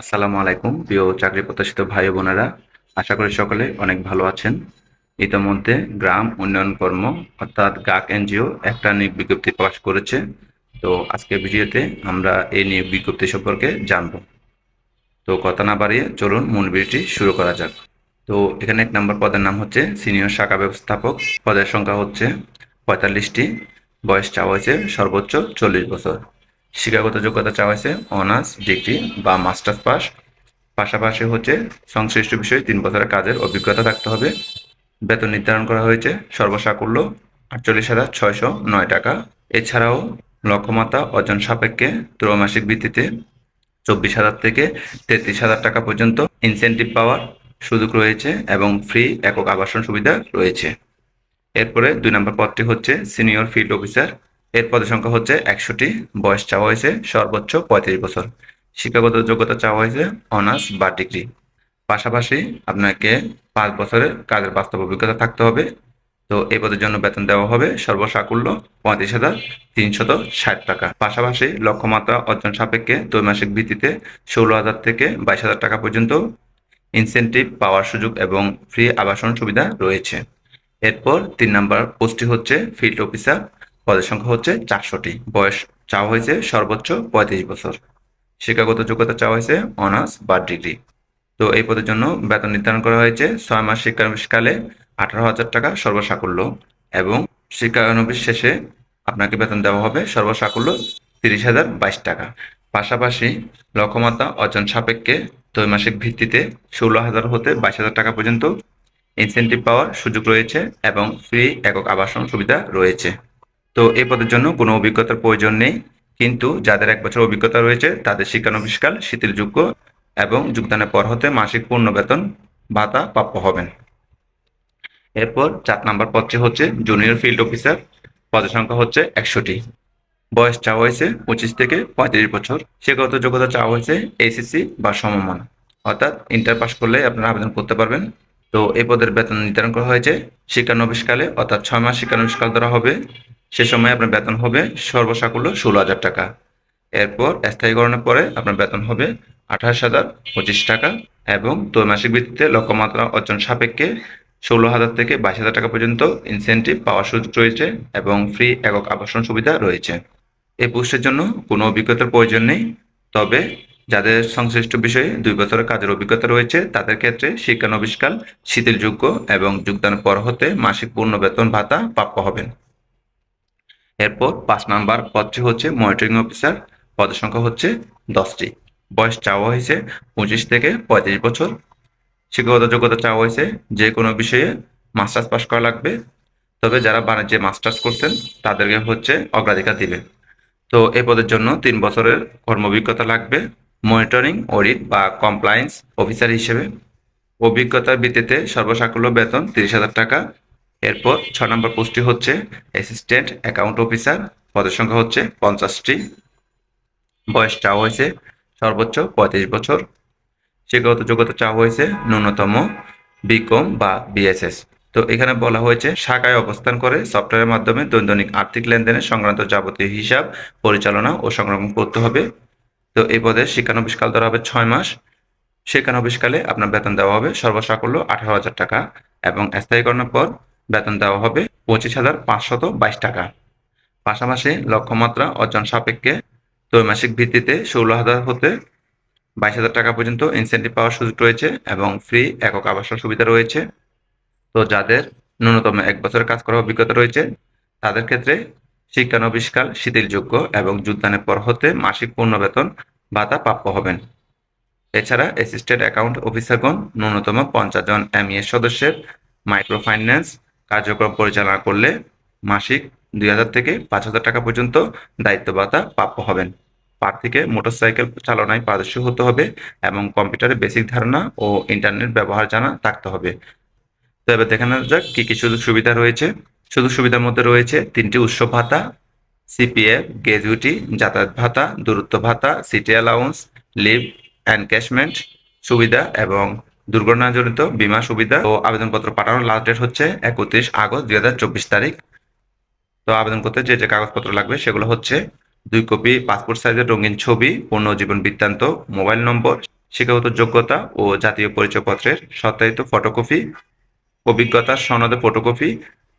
আসসালামু আলাইকুম, প্রিয় চাকরি প্রত্যাশিত ভাই বোনেরা। আশা করি সকলে অনেক ভালো আছেন। ইতিমধ্যে গ্রাম উন্নয়ন কর্ম, অর্থাৎ গাক এনজিও একটা নিয়োগ বিজ্ঞপ্তি প্রকাশ করেছে। তো আজকের ভিডিওতে আমরা এই নিয়োগ বিজ্ঞপ্তি সম্পর্কে জানব। তো কথা না বাড়িয়ে চলুন মূল ভিডিওটি শুরু করা যাক। তো এখানে এক নম্বর পদের নাম হচ্ছে সিনিয়র শাখা ব্যবস্থাপক। পদের সংখ্যা হচ্ছে পঁয়তাল্লিশটি। বয়স চাওয়া হয়েছে সর্বোচ্চ চল্লিশ বছর। শিক্ষাগত যোগ্যতা চাওয়া হয়েছে অনার্স, ডিগ্রি বা মাস্টার্স পাস। পাশাপাশি হচ্ছে সংশ্লিষ্ট বিষয়ে তিন বছরের কাজের অভিজ্ঞতা থাকতে হবে। বেতন নির্ধারণ করা হয়েছে সর্বসাকুল্য আটচল্লিশ হাজার ছয়শো নয় টাকা। এছাড়াও লক্ষ্যমাত্রা অর্জন সাপেক্ষে ত্রৈমাসিক ভিত্তিতে চব্বিশ হাজার থেকে তেত্রিশ হাজার টাকা পর্যন্ত ইনসেন্টিভ পাওয়ার সুযোগ রয়েছে এবং ফ্রি একক আবাসন সুবিধা রয়েছে। এরপরে দুই নম্বর পদটি হচ্ছে সিনিয়র ফিল্ড অফিসার এর পদের সংখ্যা হচ্ছে একশোটি বয়স চাওয়া হয়েছে সর্বোচ্চ পঁয়ত্রিশ বছর। শিক্ষাগত যোগ্যতা চাওয়া হয়েছে অনার্স বা ডিগ্রি। পাশাপাশি আপনাকে পাঁচ বছরের কাজের বাস্তব অভিজ্ঞতা থাকতে হবে। তো এই পদের জন্য বেতন দেওয়া হবে সর্বসাকুল্য পঁয়ত্রিশ হাজার তিনশত ষাট টাকা। পাশাপাশি লক্ষ্যমাত্রা অর্জন সাপেক্ষে ত্রৈমাসিক ভিত্তিতে ষোলো হাজার থেকে বাইশ হাজার টাকা পর্যন্ত ইনসেন্টিভ পাওয়ার সুযোগ এবং ফ্রি আবাসন সুবিধা রয়েছে। এরপর তিন নম্বর পোস্টটি হচ্ছে ফিল্ড অফিসার। পদের সংখ্যা হচ্ছে চারশোটি। বয়স চাওয়া হয়েছে সর্বোচ্চ পঁয়ত্রিশ বছর। শিক্ষাগত যোগ্যতা চাওয়া হয়েছে অনার্স বা ডিগ্রি। তো এই পদের জন্য বেতন নির্ধারণ করা হয়েছে ছয় মাস শিক্ষানবিশকালে আঠারো হাজার টাকা সর্বসাকুল্য এবং শিক্ষানবিশ শেষে আপনাকে বেতন দেওয়া হবে সর্বসাকুল্য তিরিশ হাজার বাইশ টাকা। পাশাপাশি লক্ষ্যমাত্রা অর্জন সাপেক্ষে ত্রৈমাসিক ভিত্তিতে ষোলো হাজার হতে বাইশ হাজার টাকা পর্যন্ত ইনসেন্টিভ পাওয়ার সুযোগ রয়েছে এবং ফ্রি একক আবাসন সুবিধা রয়েছে। তো এই পদের জন্য কোনো অভিজ্ঞতার প্রয়োজন নেই। কিন্তু যাদের এক বছর অভিজ্ঞতা রয়েছে, তাদের শিক্ষানবিষ্কাল শিথিলযোগ্য এবং যোগদানের পর হতে মাসিক পূর্ণ বেতন ভাতা প্রাপ্য হবেন। এরপর চার নাম্বার পদটি হচ্ছে জুনিয়র ফিল্ড অফিসার পদের সংখ্যা হচ্ছে একশোটি বয়স চাওয়া হয়েছে পঁচিশ থেকে পঁয়ত্রিশ বছর। শিক্ষাগত যোগ্যতা চাওয়া হয়েছে এসিসি বা সমমান। অর্থাৎ ইন্টার পাস করলে আপনারা আবেদন করতে পারবেন। তো এই পদের বেতন নির্ধারণ করা হয়েছে শিক্ষানবিশকালে, অর্থাৎ ছয় মাস শিক্ষানবিশকাল ধরা হবে। সে সময় আপনার বেতন হবে সর্বসাকুল্য ষোলো হাজার টাকা। এরপর স্থায়ীকরণের পরে আপনার বেতন হবে আঠাশ হাজার পঁচিশ টাকা এবং ত্রৈমাসিক ভিত্তিতে লক্ষ্যমাত্রা অর্জন সাপেক্ষে ষোলো হাজার থেকে বাইশ হাজার টাকা পর্যন্ত ইনসেন্টিভ পাওয়ার সুযোগ রয়েছে এবং ফ্রি একক আবাসন সুবিধা রয়েছে। এই পোস্টের জন্য কোনো অভিজ্ঞতার প্রয়োজন নেই, তবে যাদের সংশ্লিষ্ট বিষয়ে দুই বছরের কাজের অভিজ্ঞতা রয়েছে, তাদের ক্ষেত্রে শিক্ষা শিক্ষানবিষ্কাল শিথিলযোগ্য এবং যোগদানের পর হতে মাসিক পূর্ণ বেতন ভাতা প্রাপ্য হবেন। এরপর পাঁচ নাম্বার পদটি হচ্ছে মনিটরিং অফিসার পদের সংখ্যা হচ্ছে দশটি। বয়স চাওয়া হয়েছে পঁচিশ থেকে পঁয়ত্রিশ বছর। শিক্ষাগত যোগ্যতা চাওয়া হয়েছে যে কোনো বিষয়ে মাস্টার্স পাস করা লাগবে। তবে যারা বাণিজ্যে মাস্টার্স করছেন, তাদেরকে হচ্ছে অগ্রাধিকার দিবে। তো এ পদের জন্য তিন বছরের কর্ম অভিজ্ঞতা লাগবে। মনিটরিং অডিট বা কমপ্লায়েন্স অফিসার হিসেবে অভিজ্ঞতার ভিত্তিতে সর্বসাকুল্য বেতন তিরিশ হাজার টাকা। এরপর ছ নম্বর পোস্টটি হচ্ছে অ্যাসিস্ট্যান্ট অ্যাকাউন্ট অফিসার পদের সংখ্যা হচ্ছে পঞ্চাশটি। বয়স হয়েছে সর্বোচ্চ পঁয়ত্রিশ বছর। শিক্ষাগত যোগ্যতা চাওয়া হয়েছে ন্যূনতম বিকম বা বিএসএস তো এখানে বলা হয়েছে, শাখায় অবস্থান করে সফটওয়্যারের মাধ্যমে দৈনিক আর্থিক লেনদেনের সংক্রান্ত যাবতীয় হিসাব পরিচালনা ও সংরক্ষণ করতে হবে। তো এই পদে শিক্ষানবিষ্কাল ধরা হবে ছয় মাস। শিক্ষানবিষ্কালে আপনার বেতন দেওয়া হবে সর্বসাকুল্য আঠারো হাজার টাকা এবং স্থায়ীকরণের পর বেতন দেওয়া হবে পঁচিশ হাজার পাঁচশত বাইশ টাকা। পাশাপাশি লক্ষ্যমাত্রা অর্জন সাপেক্ষে ত্রৈমাসিক ভিত্তিতে ষোলো হাজার হতে বাইশ হাজার টাকা পর্যন্ত ইনসেন্টিভ পাওয়ার সুযোগ রয়েছে এবং ফ্রি একক আবাসন সুবিধা রয়েছে। তো যাদের ন্যূনতম এক বছরের কাজ করার অভিজ্ঞতা রয়েছে, তাদের ক্ষেত্রে শিক্ষানবিষ্কাল শিথিলযোগ্য এবং যোগদানের পর হতে মাসিক পূর্ণ বেতন ভাতা প্রাপ্য হবেন। এছাড়া অ্যাসিস্ট্যান্ট অ্যাকাউন্ট অফিসারগণ ন্যূনতম পঞ্চাশ জন এমইএস সদস্যের মাইক্রো ফাইন্যান্স কার্যক্রম পরিচালনা করলে মাসিক দুই হাজার থেকে পাঁচ হাজার টাকা পর্যন্ত দায়িত্ব ভাতা প্রাপ্য হবেন। প্রার্থীকে মোটরসাইকেল চালনায় পারদর্শী হতে হবে এবং কম্পিউটারের বেসিক ধারণা ও ইন্টারনেট ব্যবহার জানা থাকতে হবে। তো এবার দেখানো যাক কি কি সুযোগ সুবিধা রয়েছে। সুযোগ সুবিধার মধ্যে রয়েছে তিনটি উৎসব ভাতা সিপিএফ গ্র্যাজুইটি যাতায়াত ভাতা, দূরত্ব ভাতা সিটি অ্যালাউন্স লিভ এনক্যাশমেন্ট সুবিধা এবং দুর্ঘটনাজনিত বীমা সুবিধা ও আবেদনপত্র পাঠানোর লাস্ট ডেট হচ্ছে একত্রিশ আগস্ট দুই হাজার চব্বিশ তারিখ। তো আবেদন করতে যে যে কাগজপত্র লাগবে সেগুলো হচ্ছে দুই কপি পাসপোর্ট সাইজের রঙিন ছবি পূর্ণ জীবন বৃত্তান্ত মোবাইল নম্বর শিক্ষাগত যোগ্যতা ও জাতীয় পরিচয়পত্রের সত্যায়িত ফটোকপি অভিজ্ঞতার সনদে ফটোকপি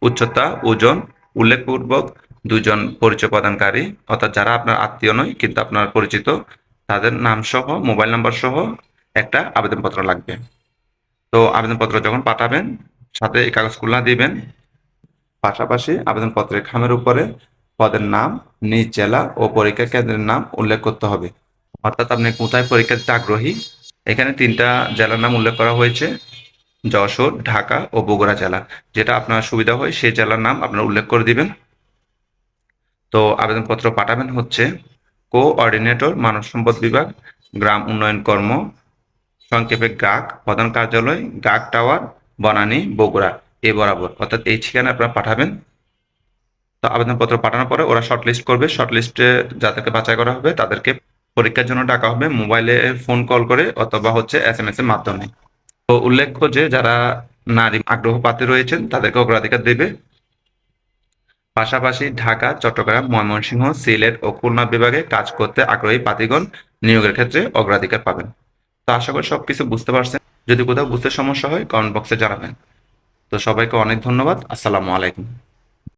উচ্চতা, ওজন উল্লেখপূর্বক দুজন পরিচয় প্রদানকারী। অর্থাৎ যারা আপনার আত্মীয় নয়, কিন্তু আপনার পরিচিত, তাদের নাম সহ মোবাইল নাম্বার সহ একটা আবেদনপত্র লাগবে। তো আবেদনপত্র যখন পাঠাবেন, সাথে এই কাগজগুলো দিবেন। পাশাপাশি আবেদনপত্রের খামের উপরে পদের নাম, নিজ জেলা ও পরীক্ষা কেন্দ্রের নাম উল্লেখ করতে হবে। অর্থাৎ আপনি কোথায় পরীক্ষা দিতে আগ্রহী? এখানে তিনটা জেলার নাম উল্লেখ করা হয়েছে। যশোর, ঢাকা ও বগুড়া জেলা। যেটা আপনার সুবিধা হয়, সেই জেলার নাম আপনার উল্লেখ করে দিবেন। তো আবেদনপত্র পাঠাবেন হচ্ছে কোঅর্ডিনেটর, মানব সম্পদ বিভাগ, গ্রাম উন্নয়ন কর্ম, সংক্ষেপে গাক প্রধান কার্যালয় গাক টাওয়ার, বনানী, বগুড়া, এ বরাবর। অর্থাৎ এই ঠিকানা আপনারা পাঠাবেন। তো আবেদনপত্র পাঠানোর পরে ওরা শর্টলিস্ট করবে। শর্টলিস্টে যাদেরকে বাছাই করা হবে, তাদেরকে পরীক্ষার জন্য ডাকা হবে। মোবাইলে ফোন কল করে অথবা হচ্ছে এস এম এস এর মাধ্যমে। তো উল্লেখ্য যে যারা নারী আগ্রহ পাতে রয়েছেন, তাদেরকে অগ্রাধিকার দেবে। পাশাপাশি ঢাকা, চট্টগ্রাম, ময়মনসিংহ, সিলেট ও খুলনা বিভাগে কাজ করতে আগ্রহী পাতিগণ নিয়োগের ক্ষেত্রে অগ্রাধিকার পাবেন। তো আশা করি সবকিছু বুঝতে পারছেন। যদি কোথাও বুঝতে সমস্যা হয় কমেন্ট বক্সে জানাবেন। তো সবাইকে অনেক ধন্যবাদ। আসসালামু আলাইকুম।